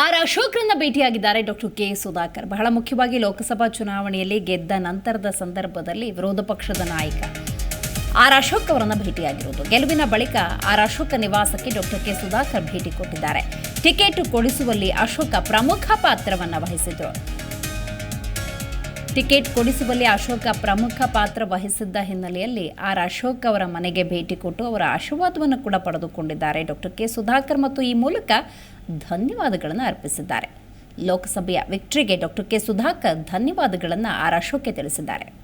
R ಅಶೋಕ್ರನ್ನ ಭೇಟಿಯಾಗಿದ್ದಾರೆ doctor K Sudhakar. ಬಹಳ ಮುಖ್ಯವಾಗಿ ಲೋಕಸಭಾ ಚುನಾವಣೆಯಲ್ಲಿ ಗೆದ್ದ ನಂತರದ ಸಂದರ್ಭದಲ್ಲಿ ವಿರೋಧ ಪಕ್ಷದ ನಾಯಕ ಆರ್ ಅಶೋಕ್ ಅವರನ್ನ ಭೇಟಿಯಾಗಿರುವುದು. ಗೆಲುವಿನ ಬಳಿಕ ಆರ್ ಅಶೋಕ ನಿವಾಸಕ್ಕೆ ಡಾಕ್ಟರ್ ಕೆ ಸುಧಾಕರ್ ಭೇಟಿ ಕೊಟ್ಟಿದ್ದಾರೆ. ಟಿಕೆಟ್ ಕೊಡಿಸುವಲ್ಲಿ ಅಶೋಕ ಪ್ರಮುಖ ಪಾತ್ರವನ್ನ ವಹಿಸಿದ್ರು. ಟಿಕೆಟ್ ಕೊಡಿಸುವಲ್ಲಿ ಅಶೋಕ ಪ್ರಮುಖ ಪಾತ್ರ ವಹಿಸಿದ್ದ ಹಿನ್ನೆಲೆಯಲ್ಲಿ ಆರ್ ಅಶೋಕ್ ಅವರ ಮನೆಗೆ ಭೇಟಿ ಕೊಟ್ಟು ಅವರ ಆಶೀರ್ವಾದವನ್ನು ಕೂಡ ಪಡೆದುಕೊಂಡಿದ್ದಾರೆ. ಡಾಕ್ಟರ್ ಕೆ ಸುಧಾಕರ್ ಮತ್ತು ಈ ಮೂಲಕ ಧನ್ಯವಾದಗಳನ್ನು ಅರ್ಪಿಸಿದ್ದಾರೆ. ಲೋಕಸಭೆಯ ವಿಕ್ಟ್ರಿಗೆ ಡಾಕ್ಟರ್ ಕೆ ಸುಧಾಕರ್ ಧನ್ಯವಾದಗಳನ್ನು ಆರ್ ತಿಳಿಸಿದ್ದಾರೆ.